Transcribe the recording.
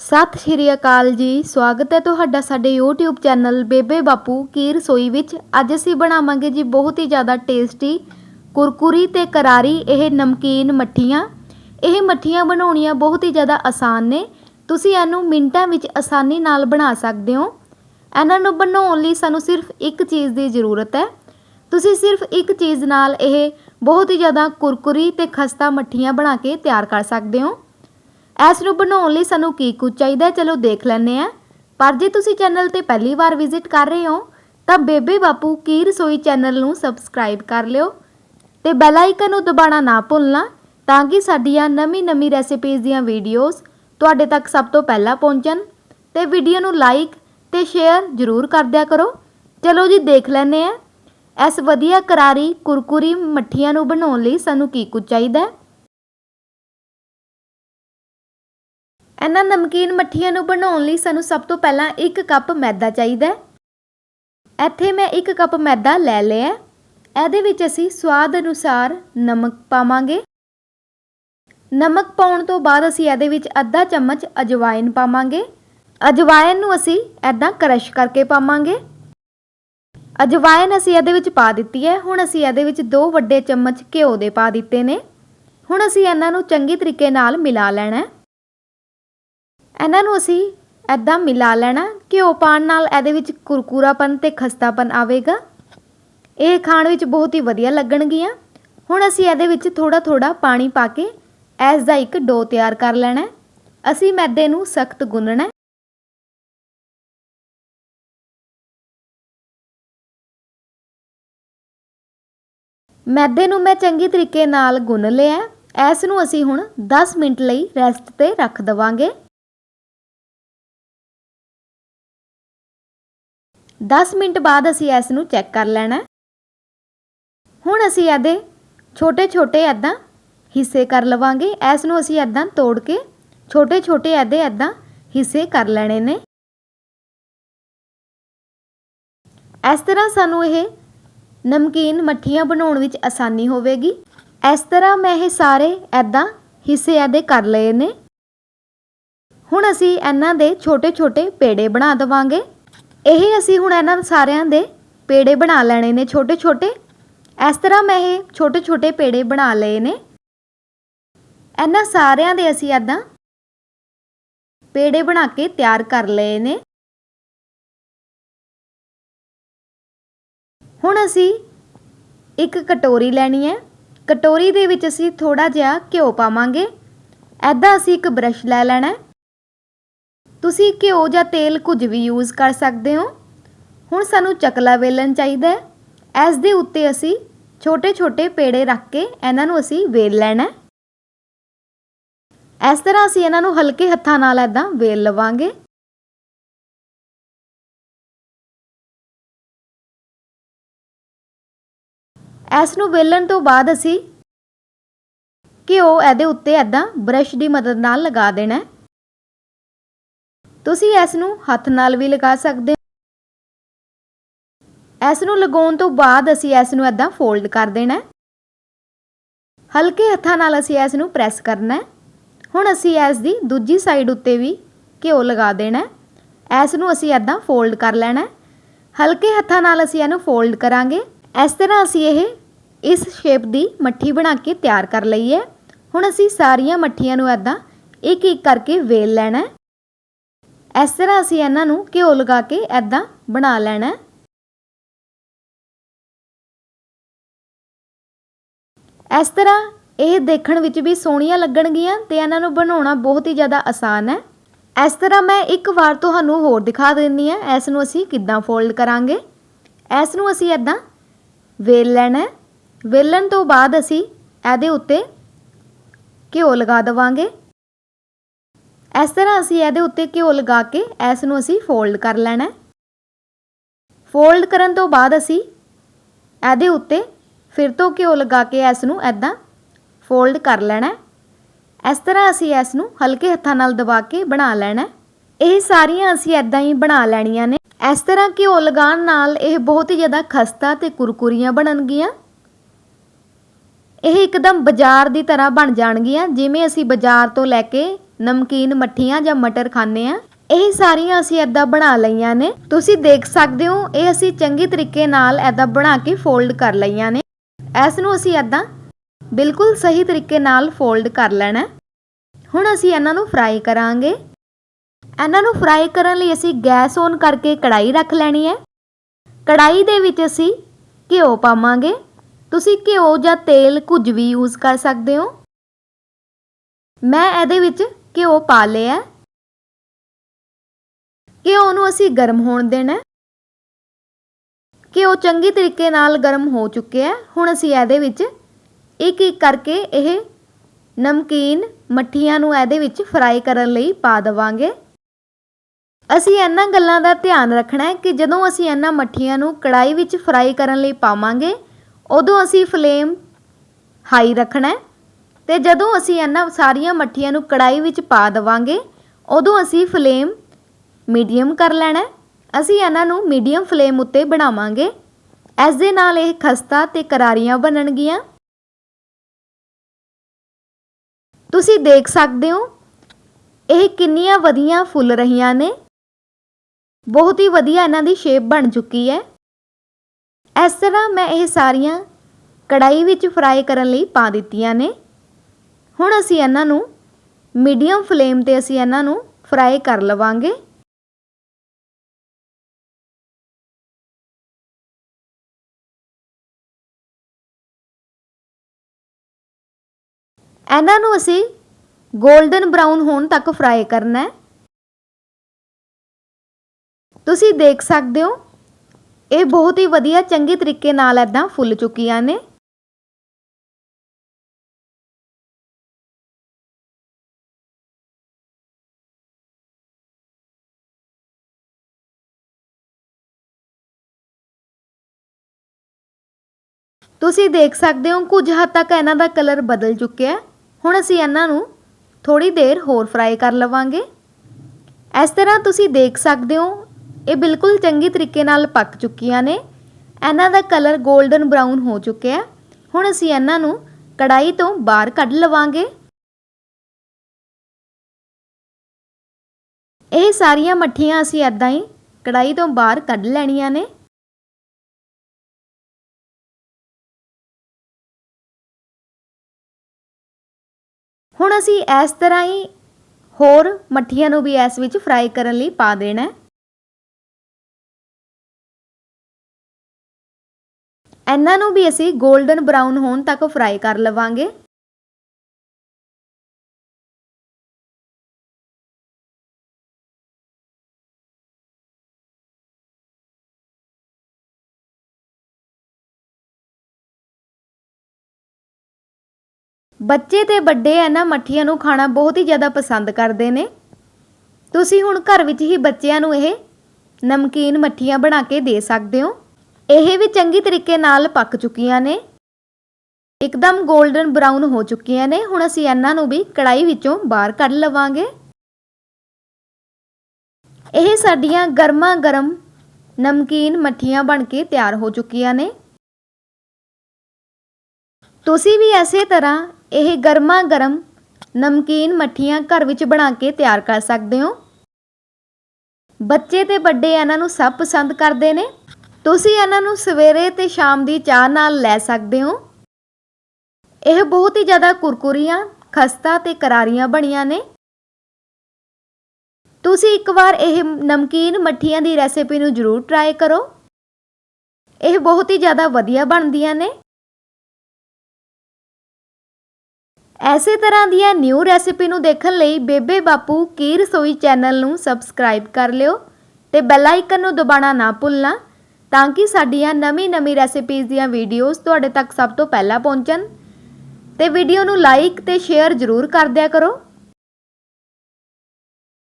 ਸਤਿ ਸ਼੍ਰੀ ਅਕਾਲ ਜੀ, ਸਵਾਗਤ ਹੈ ਤੁਹਾਡਾ ਸਾਡੇ YouTube ਚੈਨਲ ਬੇਬੇ ਬਾਪੂ ਕੀ ਰਸੋਈ ਵਿੱਚ। ਅੱਜ ਅਸੀਂ ਬਣਾਵਾਂਗੇ ਜੀ ਬਹੁਤ ਹੀ ਜ਼ਿਆਦਾ ਟੇਸਟੀ ਕੁਰਕੁਰੀ ਤੇ ਕਰਾਰੀ ਇਹ ਨਮਕੀਨ ਮੱਠੀਆਂ। ਇਹ ਮੱਠੀਆਂ ਬਣਾਉਣੀਆਂ ਬਹੁਤ ਹੀ ਜ਼ਿਆਦਾ ਆਸਾਨ ਨੇ। ਤੁਸੀਂ ਇਹਨੂੰ ਮਿੰਟਾਂ ਵਿੱਚ ਆਸਾਨੀ ਨਾਲ ਬਣਾ ਸਕਦੇ ਹੋ। ਇਹਨਾਂ ਨੂੰ ਬਣਾਉਣ ਲਈ ਸਾਨੂੰ ਸਿਰਫ ਇੱਕ ਚੀਜ਼ ਦੀ ਜ਼ਰੂਰਤ ਹੈ। ਤੁਸੀਂ ਸਿਰਫ ਇੱਕ ਚੀਜ਼ ਨਾਲ ਇਹ ਬਹੁਤ ਹੀ ਜ਼ਿਆਦਾ ਕੁਰਕੁਰੀ ਤੇ ਖਸਤਾ ਮੱਠੀਆਂ ਬਣਾ ਕੇ ਤਿਆਰ ਕਰ ਸਕਦੇ ਹੋ। ਇਸ ਨੂੰ ਬਣਾਉਣ ਲਈ ਸਾਨੂੰ ਕੀ ਕੁਝ ਚਾਹੀਦਾ ਚਲੋ ਦੇਖ ਲੈਂਦੇ ਆ ਪਰ ਜੇ ਤੁਸੀਂ ਚੈਨਲ ਤੇ ਪਹਿਲੀ ਵਾਰ ਵਿਜ਼ਿਟ ਕਰ ਰਹੇ ਹੋ, ਤਾਂ ਬੇਬੇ ਬਾਪੂ ਕੀ ਰਸੋਈ ਚੈਨਲ ਨੂੰ ਸਬਸਕ੍ਰਾਈਬ ਕਰ ਲਿਓ ਤੇ ਬੈਲ ਆਈਕਨ ਨੂੰ ਦਬਾਉਣਾ ਨਾ ਭੁੱਲਣਾ ਤਾਂ ਕਿ ਸਾਡੀਆਂ ਨਵੀਂ-ਨਵੀਂ ਰੈਸਿਪੀਜ਼ ਦੀਆਂ ਵੀਡੀਓਜ਼ ਤੁਹਾਡੇ ਤੱਕ ਸਭ ਤੋਂ ਪਹਿਲਾਂ ਪਹੁੰਚਣ ਤੇ ਵੀਡੀਓ ਨੂੰ ਲਾਈਕ ਤੇ ਸ਼ੇਅਰ ਜ਼ਰੂਰ ਕਰ ਦਿਆ ਕਰੋ। ਚਲੋ ਜੀ ਦੇਖ ਲੈਂਦੇ ਆ ਇਸ ਵਧੀਆ ਕਰਾਰੀ ਕੁਰਕੁਰੀ ਮੱਠੀਆਂ ਨੂੰ ਬਣਾਉਣ ਲਈ ਸਾਨੂੰ ਕੀ ਕੁਝ ਚਾਹੀਦਾ ਹੈ? ਇਹਨਾਂ ਨਮਕੀਨ ਮੱਠੀਆਂ ਨੂੰ ਬਣਾਉਣ ਲਈ ਸਾਨੂੰ ਸਭ ਤੋਂ ਪਹਿਲਾਂ 1 ਕੱਪ ਮੈਦਾ ਚਾਹੀਦਾ ਹੈ। ਇੱਥੇ ਮੈਂ 1 ਕੱਪ ਮੈਦਾ ਲੈ ਲਿਆ ਇਹਦੇ ਵਿੱਚ ਅਸੀਂ ਸਵਾਦ ਅਨੁਸਾਰ ਨਮਕ ਪਾਵਾਂਗੇ। ਨਮਕ ਪਾਉਣ ਤੋਂ ਬਾਅਦ ਅਸੀਂ ਇਹਦੇ ਵਿੱਚ ਅੱਧਾ ਚਮਚ ਅਜਵਾਇਨ ਪਾਵਾਂਗੇ। ਅਜਵਾਇਨ ਨੂੰ ਅਸੀਂ ਐਦਾਂ ਕਰਸ਼ ਕਰਕੇ ਪਾਵਾਂਗੇ। ਅਜਵਾਇਨ ਅਸੀਂ ਇਹਦੇ ਵਿੱਚ ਪਾ ਦਿੱਤੀ ਹੈ। ਹੁਣ ਅਸੀਂ ਇਹਦੇ ਵਿੱਚ ਦੋ ਵੱਡੇ ਚਮਚ ਘਿਓ ਦੇ ਪਾ ਦਿੱਤੇ ਨੇ। ਹੁਣ ਅਸੀਂ ਇਹਨਾਂ ਨੂੰ ਚੰਗੇ ਤਰੀਕੇ ਨਾਲ ਮਿਲਾ ਲੈਣਾ ਹੈ। ਇਹਨਾਂ ਨੂੰ ਅਸੀਂ ਐਦਾਂ ਮਿਲਾ ਲੈਣਾ, ਘਿਓ ਪਾਣ ਨਾਲ ਇਹਦੇ ਵਿੱਚ ਕੁਰਕੁਰਾਪਨ ਤੇ ਖਸਤਾਪਨ ਆਵੇਗਾ। ਇਹ ਖਾਣ ਵਿੱਚ ਬਹੁਤ ਹੀ ਵਧੀਆ ਲੱਗਣਗੀਆਂ। ਹੁਣ ਅਸੀਂ ਇਹਦੇ ਵਿੱਚ ਥੋੜਾ ਥੋੜਾ ਪਾਣੀ ਪਾ ਕੇ ਐਸ ਦਾ ਇੱਕ ਡੋ ਤਿਆਰ ਕਰ ਲੈਣਾ ਅਸੀਂ ਮੈਦੇ ਨੂੰ ਸਖਤ ਗੁੰਨਣਾ ਮੈਦੇ ਨੂੰ ਮੈਂ ਚੰਗੀ ਤਰੀਕੇ ਨਾਲ ਗੁੰਨ ਲਿਆ ਹੈ। ਇਸ ਨੂੰ ਅਸੀਂ ਹੁਣ 10 ਮਿੰਟ ਲਈ ਰੈਸਟ ਤੇ ਰੱਖ ਦਵਾਂਗੇ। 10 ਮਿੰਟ ਬਾਅਦ ਅਸੀਂ ਇਸ ਨੂੰ ਚੈੱਕ ਕਰ ਲੈਣਾ। ਹੁਣ ਅਸੀਂ ਇਹਦੇ ਛੋਟੇ-ਛੋਟੇ ਐਦਾਂ ਹਿੱਸੇ ਕਰ ਲਵਾਂਗੇ। ਇਸ ਨੂੰ ਅਸੀਂ ਐਦਾਂ ਤੋੜ ਕੇ ਛੋਟੇ-ਛੋਟੇ ਐਦੇ ਐਦਾਂ ਹਿੱਸੇ ਕਰ ਲੈਣੇ ਨੇ। ਇਸ ਤਰ੍ਹਾਂ ਸਾਨੂੰ ਇਹ ਨਮਕੀਨ ਮੱਠੀਆਂ ਬਣਾਉਣ ਵਿੱਚ ਆਸਾਨੀ ਹੋਵੇਗੀ। ਇਸ ਤਰ੍ਹਾਂ ਮੈਂ ਇਹ ਸਾਰੇ ਐਦਾਂ ਹਿੱਸੇ ਇਹਦੇ ਕਰ ਲਏ ਨੇ। ਹੁਣ ਅਸੀਂ ਇਹਨਾਂ ਦੇ ਛੋਟੇ-ਛੋਟੇ ਪੇੜੇ ਬਣਾ ਦਵਾਂਗੇ। ਇਹ ਅਸੀਂ ਹੁਣ ਇਹਨਾਂ ਸਾਰਿਆਂ ਦੇ ਪੇੜੇ ਬਣਾ ਲੈਣੇ ਨੇ ਛੋਟੇ-ਛੋਟੇ ਇਸ ਤਰ੍ਹਾਂ ਮੈਂ ਇਹ ਛੋਟੇ-ਛੋਟੇ ਪੇੜੇ ਬਣਾ ਲਏ ਨੇ। ਇਹਨਾਂ ਸਾਰਿਆਂ ਦੇ ਅਸੀਂ ਐਦਾਂ ਪੇੜੇ ਬਣਾ ਕੇ ਤਿਆਰ ਕਰ ਲਏ ਨੇ। ਹੁਣ ਅਸੀਂ ਇੱਕ ਕਟੋਰੀ ਲੈਣੀ ਹੈ। ਕਟੋਰੀ ਦੇ ਵਿੱਚ ਅਸੀਂ ਥੋੜਾ ਜਿਹਾ ਘਿਓ ਪਾਵਾਂਗੇ। ਐਦਾਂ ਅਸੀਂ ਇੱਕ ਬ੍ਰਸ਼ ਲੈ ਲੈਣਾ ਤੁਸੀਂ ਘਿਓ ਜਾਂ ਤੇਲ ਕੁਝ ਵੀ ਯੂਜ਼ ਕਰ ਸਕਦੇ ਹੋ। ਹੁਣ ਸਾਨੂੰ ਚਕਲਾ ਵੇਲਣ ਚਾਹੀਦਾ ਹੈ। ਇਸ ਦੇ ਉੱਤੇ ਅਸੀਂ ਛੋਟੇ-ਛੋਟੇ ਪੇੜੇ ਰੱਖ ਕੇ ਇਹਨਾਂ ਨੂੰ ਅਸੀਂ ਵੇਲ ਲੈਣਾ ਇਸ ਤਰ੍ਹਾਂ ਅਸੀਂ ਇਹਨਾਂ ਨੂੰ ਹਲਕੇ ਹੱਥਾਂ ਨਾਲ ਐਦਾਂ ਵੇਲ ਲਵਾਂਗੇ। ਇਸ ਨੂੰ ਵੇਲਣ ਤੋਂ ਬਾਅਦ ਅਸੀਂ ਘਿਓ ਇਹਦੇ ਉੱਤੇ ਐਦਾਂ ਬ੍ਰਸ਼ ਦੀ ਮਦਦ ਨਾਲ ਲਗਾ ਦੇਣਾ ਹੈ। ਤੁਸੀਂ ਇਸ ਨੂੰ ਹੱਥ ਨਾਲ ਵੀ ਲਗਾ ਸਕਦੇ ਹੋ। ਇਸ ਨੂੰ ਲਗਾਉਣ ਤੋਂ ਬਾਅਦ ਅਸੀਂ ਇਸ ਨੂੰ ਐਦਾਂ ਫੋਲਡ ਕਰ ਦੇਣਾ ਹਲਕੇ ਹੱਥਾਂ ਨਾਲ ਅਸੀਂ ਇਸ ਨੂੰ ਪ੍ਰੈਸ ਕਰਨਾ ਹੁਣ ਅਸੀਂ ਇਸ ਦੀ ਦੂਜੀ ਸਾਈਡ ਉੱਤੇ ਵੀ ਘਿਓ ਲਗਾ ਦੇਣਾ ਇਸ ਨੂੰ ਅਸੀਂ ਐਦਾਂ ਫੋਲਡ ਕਰ ਲੈਣਾ ਹਲਕੇ ਹੱਥਾਂ ਨਾਲ ਅਸੀਂ ਇਹਨੂੰ ਫੋਲਡ ਕਰਾਂਗੇ। ਇਸ ਤਰ੍ਹਾਂ ਅਸੀਂ ਇਹ ਇਸ ਸ਼ੇਪ ਦੀ ਮੱਠੀ ਬਣਾ ਕੇ ਤਿਆਰ ਕਰ ਲਈ ਹੈ ਹੁਣ ਅਸੀਂ ਸਾਰੀਆਂ ਮੱਠੀਆਂ ਨੂੰ ਐਦਾਂ ਇੱਕ ਇੱਕ ਕਰਕੇ ਵੇਲ ਲੈਣਾ ਇਸ ਤਰ੍ਹਾਂ ਅਸੀਂ ਇਹਨਾਂ ਨੂੰ ਘਿਓ ਲਗਾ ਕੇ ਐਦਾਂ ਬਣਾ ਲੈਣਾ ਇਸ ਤਰ੍ਹਾਂ ਇਹ ਦੇਖਣ ਵਿੱਚ ਵੀ ਸੋਹਣੀਆਂ ਲੱਗਣਗੀਆਂ ਤੇ ਇਹਨਾਂ ਨੂੰ ਬਣਾਉਣਾ ਬਹੁਤ ਹੀ ਜ਼ਿਆਦਾ ਆਸਾਨ ਹੈ। ਇਸ ਤਰ੍ਹਾਂ ਮੈਂ ਇੱਕ ਵਾਰ ਤੁਹਾਨੂੰ ਹੋਰ ਦਿਖਾ ਦਿੰਨੀ ਆ ਇਸ ਨੂੰ ਅਸੀਂ ਕਿੱਦਾਂ ਫੋਲਡ ਕਰਾਂਗੇ। ਇਸ ਨੂੰ ਅਸੀਂ ਐਦਾਂ ਵੇਲ ਲੈਣਾ ਹੈ। ਵੇਲਣ ਤੋਂ ਬਾਅਦ ਅਸੀਂ ਇਹਦੇ ਉੱਤੇ ਘਿਓ ਲਗਾ ਦਵਾਂਗੇ। ਇਸ ਤਰ੍ਹਾਂ ਅਸੀਂ ਇਹਦੇ ਉੱਤੇ ਘਿਓ ਲਗਾ ਕੇ ਇਸ ਨੂੰ ਅਸੀਂ ਫੋਲਡ ਕਰ ਲੈਣਾ ਫੋਲਡ ਕਰਨ ਤੋਂ ਬਾਅਦ ਅਸੀਂ ਇਹਦੇ ਉੱਤੇ ਫਿਰ ਤੋਂ ਘਿਓ ਲਗਾ ਕੇ ਇਸ ਨੂੰ ਐਦਾਂ ਫੋਲਡ ਕਰ ਲੈਣਾ ਇਸ ਤਰ੍ਹਾਂ ਅਸੀਂ ਇਸ ਨੂੰ ਹਲਕੇ ਹੱਥਾਂ ਨਾਲ ਦਬਾ ਕੇ ਬਣਾ ਲੈਣਾ ਇਹ ਸਾਰੀਆਂ ਅਸੀਂ ਐਦਾਂ ਹੀ ਬਣਾ ਲੈਣੀਆਂ ਨੇ। ਇਸ ਤਰ੍ਹਾਂ ਘਿਓ ਲਗਾਉਣ ਨਾਲ ਇਹ ਬਹੁਤ ਹੀ ਜ਼ਿਆਦਾ ਖਸਤਾ ਤੇ ਕੁਰਕੁਰੀਆਂ ਬਣਨਗੀਆਂ। ਇਹ ਇੱਕਦਮ ਬਾਜ਼ਾਰ ਦੀ ਤਰ੍ਹਾਂ ਬਣ ਜਾਣਗੀਆਂ, ਜਿਵੇਂ ਅਸੀਂ ਬਾਜ਼ਾਰ ਤੋਂ ਲੈ ਕੇ ਨਮਕੀਨ ਮੱਠੀਆਂ ਜਾਂ ਮਟਰ ਖਾਂਦੇ ਆ? ਇਹ ਸਾਰੀਆਂ ਅਸੀਂ ਐਦਾਂ ਬਣਾ ਲਈਆਂ ਨੇ। ਤੁਸੀਂ ਦੇਖ ਸਕਦੇ ਹੋ, ਇਹ ਅਸੀਂ ਚੰਗੇ ਤਰੀਕੇ ਨਾਲ ਐਦਾਂ ਬਣਾ ਕੇ ਫੋਲਡ ਕਰ ਲਈਆਂ ਨੇ। ਇਸ ਨੂੰ ਅਸੀਂ ਐਦਾਂ ਬਿਲਕੁਲ ਸਹੀ ਤਰੀਕੇ ਨਾਲ ਫੋਲਡ ਕਰ ਲੈਣਾ ਹੁਣ ਅਸੀਂ ਇਹਨਾਂ ਨੂੰ ਫਰਾਈ ਕਰਾਂਗੇ। ਇਹਨਾਂ ਨੂੰ ਫਰਾਈ ਕਰਨ ਲਈ ਅਸੀਂ ਗੈਸ ਔਨ ਕਰਕੇ ਕੜਾਈ ਰੱਖ ਲੈਣੀ ਹੈ। ਕੜਾਈ ਦੇ ਵਿੱਚ ਅਸੀਂ ਘਿਓ ਪਾਵਾਂਗੇ। ਤੁਸੀਂ ਘਿਓ ਜਾਂ ਤੇਲ ਕੁਝ ਵੀ ਯੂਜ਼ ਕਰ ਸਕਦੇ ਹੋ। ਮੈਂ ਇਹਦੇ ਵਿੱਚ ਘਿਓ ਪਾ ਲਿਆ? ਹੈ। ਘਿਓ ਨੂੰ ਅਸੀਂ ਗਰਮ ਹੋਣ ਦੇਣਾ? ਘਿਓ ਚੰਗੀ ਤਰੀਕੇ ਨਾਲ ਗਰਮ ਹੋ ਚੁੱਕਿਆ? ਹੈ ਹੁਣ ਅਸੀਂ ਇਹਦੇ ਵਿੱਚ ਇੱਕ ਇੱਕ ਕਰਕੇ ਇਹ ਨਮਕੀਨ ਮੱਠੀਆਂ ਨੂੰ ਇਹਦੇ ਵਿੱਚ ਫਰਾਈ ਕਰਨ ਲਈ ਪਾ ਦੇਵਾਂਗੇ। ਅਸੀਂ ਇਹਨਾਂ ਗੱਲਾਂ ਦਾ ਧਿਆਨ ਰੱਖਣਾ ਹੈ ਕਿ ਜਦੋਂ ਅਸੀਂ ਇਹਨਾਂ ਮੱਠੀਆਂ ਨੂੰ ਕੜਾਈ ਵਿੱਚ ਫਰਾਈ ਕਰਨ ਲਈ ਪਾਵਾਂਗੇ, ਉਦੋਂ ਅਸੀਂ ਫਲੇਮ ਹਾਈ ਰੱਖਣਾ ਹੈ। ਤੇ ਜਦੋਂ ਅਸੀਂ ਇਹਨਾਂ ਸਾਰੀਆਂ ਮੱਠੀਆਂ ਨੂੰ ਕੜਾਈ ਵਿੱਚ ਪਾ ਦੇਵਾਂਗੇ, ਉਦੋਂ ਅਸੀਂ ਫਲੇਮ ਮੀਡੀਅਮ ਕਰ ਲੈਣਾ ਅਸੀਂ ਇਹਨਾਂ ਨੂੰ ਮੀਡੀਅਮ ਫਲੇਮ ਉੱਤੇ ਬਣਾਵਾਂਗੇ। ਇਸ ਦੇ ਨਾਲ ਇਹ ਖਸਤਾ ਤੇ ਕਰਾਰੀਆਂ ਬਣਨਗੀਆਂ। ਤੁਸੀਂ ਦੇਖ ਸਕਦੇ ਹੋ, ਇਹ ਕਿੰਨੀਆਂ ਵਧੀਆ ਫੁੱਲ ਰਹੀਆਂ ਨੇ। ਬਹੁਤ ਹੀ ਵਧੀਆ ਇਹਨਾਂ ਦੀ ਸ਼ੇਪ ਬਣ ਚੁੱਕੀ ਹੈ। ਇਸ ਤਰ੍ਹਾਂ ਮੈਂ ਇਹ ਸਾਰੀਆਂ ਕੜਾਈ ਵਿੱਚ ਫਰਾਈ ਕਰਨ ਲਈ ਪਾ ਦਿੱਤੀਆਂ ਨੇ। ਹੁਣ ਅਸੀਂ ਇਹਨਾਂ ਨੂੰ ਮੀਡੀਅਮ ਫਲੇਮ ਤੇ ਅਸੀਂ ਇਹਨਾਂ ਨੂੰ ਫਰਾਈ ਕਰ ਲਵਾਂਗੇ। ਇਹਨਾਂ ਨੂੰ ਅਸੀਂ 골ਡਨ ਬ੍ਰਾਊਨ ਹੋਣ ਤੱਕ ਫਰਾਈ ਕਰਨਾ ਹੈ। ਤੁਸੀਂ ਦੇਖ ਸਕਦੇ ਹੋ, ਇਹ ਬਹੁਤ ਹੀ ਵਧੀਆ ਚੰਗੇ ਤਰੀਕੇ ਨਾਲ ਐਦਾਂ ਫੁੱਲ ਚੁੱਕੀਆਂ ਨੇ। ਤੁਸੀਂ ਦੇਖ ਸਕਦੇ ਹੋ ਕੁਝ ਹੱਦ ਤੱਕ ਇਹਨਾਂ ਦਾ ਕਲਰ ਬਦਲ ਚੁੱਕਿਆ ਹੈ। ਹੁਣ ਅਸੀਂ ਇਹਨਾਂ ਨੂੰ ਥੋੜੀ ਦੇਰ ਹੋਰ ਫਰਾਈ ਕਰ ਲਵਾਂਗੇ। ਇਸ ਤਰ੍ਹਾਂ ਤੁਸੀਂ ਦੇਖ ਸਕਦੇ ਹੋ, ਇਹ ਬਿਲਕੁਲ ਚੰਗੀ ਤਰੀਕੇ ਨਾਲ ਪੱਕ ਚੁੱਕੀਆਂ ਨੇ। ਇਹਨਾਂ ਦਾ ਕਲਰ 골ਡਨ ਬ੍ਰਾਊਨ ਹੋ ਚੁੱਕਿਆ ਹੁਣ ਅਸੀਂ ਇਹਨਾਂ ਨੂੰ ਕੜਾਈ ਤੋਂ ਬਾਹਰ ਕੱਢ ਲਵਾਂਗੇ। ਇਹ ਸਾਰੀਆਂ ਮੱਠੀਆਂ ਅਸੀਂ ਐਦਾਂ ਹੀ ਕੜਾਈ ਤੋਂ ਬਾਹਰ ਕੱਢ ਲੈਣੀਆਂ ਨੇ। ਹੁਣ ਅਸੀਂ ਇਸ ਤਰ੍ਹਾਂ ਹੀ ਹੋਰ ਮੱਠੀਆਂ ਨੂੰ ਵੀ ਇਸ ਵਿੱਚ ਫਰਾਈ ਕਰਨ ਲਈ ਪਾ ਦੇਣਾ ਇਹਨਾਂ ਨੂੰ ਵੀ ਅਸੀਂ 골ਡਨ ਬ੍ਰਾਊਨ ਹੋਣ ਤੱਕ ਫਰਾਈ ਕਰ ਲਵਾਂਗੇ। ਬੱਚੇ ਤੇ ਵੱਡੇ ਇਹਨਾਂ ਮੱਠੀਆਂ ਨੂੰ ਖਾਣਾ ਬਹੁਤ ਹੀ ਜ਼ਿਆਦਾ ਪਸੰਦ ਕਰਦੇ ਨੇ। ਤੁਸੀਂ ਹੁਣ ਘਰ ਵਿੱਚ ਹੀ ਬੱਚਿਆਂ ਨੂੰ ਇਹ ਨਮਕੀਨ ਮੱਠੀਆਂ ਬਣਾ ਕੇ ਦੇ ਸਕਦੇ ਹੋ। ਇਹ ਵੀ ਚੰਗੀ ਤਰੀਕੇ ਨਾਲ ਪੱਕ ਚੁੱਕੀਆਂ ਨੇ। ਇੱਕਦਮ 골ਡਨ ਬਰਾਊਨ ਹੋ ਚੁੱਕੀਆਂ ਨੇ। ਹੁਣ ਅਸੀਂ ਇਹਨਾਂ ਨੂੰ ਵੀ ਕੜਾਈ ਵਿੱਚੋਂ ਬਾਹਰ ਕੱਢ ਲਵਾਂਗੇ। ਇਹ ਸਾਡੀਆਂ ਗਰਮਾ ਗਰਮ ਨਮਕੀਨ ਮੱਠੀਆਂ ਬਣ ਕੇ ਤਿਆਰ ਹੋ ਚੁੱਕੀਆਂ ਨੇ। ਤੁਸੀਂ ਵੀ ਐਸੇ ਤਰ੍ਹਾਂ ਇਹ ਗਰਮਾ ਗਰਮ ਨਮਕੀਨ ਮੱਠੀਆਂ ਘਰ ਵਿੱਚ ਬਣਾ ਕੇ ਤਿਆਰ ਕਰ ਸਕਦੇ ਹੋ। ਬੱਚੇ ਤੇ ਵੱਡੇ ਇਹਨਾਂ ਨੂੰ ਸਭ ਪਸੰਦ ਕਰਦੇ ਨੇ। ਤੁਸੀਂ ਇਹਨਾਂ ਨੂੰ ਸਵੇਰੇ ਤੇ ਸ਼ਾਮ ਦੀ ਚਾਹ ਨਾਲ ਲੈ ਸਕਦੇ ਹੋ। ਇਹ ਬਹੁਤ ਹੀ ਜ਼ਿਆਦਾ ਕੁਰਕੁਰੀਆਂ, ਖਸਤਾ ਤੇ ਕਰਾਰੀਆਂ ਬਣੀਆਂ ਨੇ। ਤੁਸੀਂ ਇੱਕ ਵਾਰ ਇਹ ਨਮਕੀਨ ਮੱਠੀਆਂ ਦੀ ਰੈਸਿਪੀ ਨੂੰ ਜ਼ਰੂਰ ਟਰਾਈ ਕਰੋ। ਇਹ ਬਹੁਤ ਹੀ ਜ਼ਿਆਦਾ ਵਧੀਆ ਬਣਦੀਆਂ ਨੇ। ਐਸੇ ਤਰ੍ਹਾਂ ਦੀਆਂ ਨਿਊ ਰੈਸਿਪੀ ਨੂੰ ਦੇਖਣ ਲਈ ਬੇਬੇ ਬਾਪੂ ਕੀ ਰਸੋਈ ਚੈਨਲ ਨੂੰ ਸਬਸਕ੍ਰਾਈਬ ਕਰ ਲਿਓ ਤੇ ਬੈਲ ਆਈਕਨ ਨੂੰ ਦਬਾਉਣਾ ਨਾ ਭੁੱਲਣਾ ਤਾਂ ਕਿ ਸਾਡੀਆਂ ਨਵੀਂ-ਨਵੀਂ ਰੈਸਿਪੀਜ਼ ਦੀਆਂ ਵੀਡੀਓਜ਼ ਤੁਹਾਡੇ ਤੱਕ ਸਭ ਤੋਂ ਪਹਿਲਾਂ ਪਹੁੰਚਣ ਤੇ ਵੀਡੀਓ ਨੂੰ ਲਾਈਕ ਤੇ ਸ਼ੇਅਰ ਜ਼ਰੂਰ ਕਰ ਦਿਆ ਕਰੋ।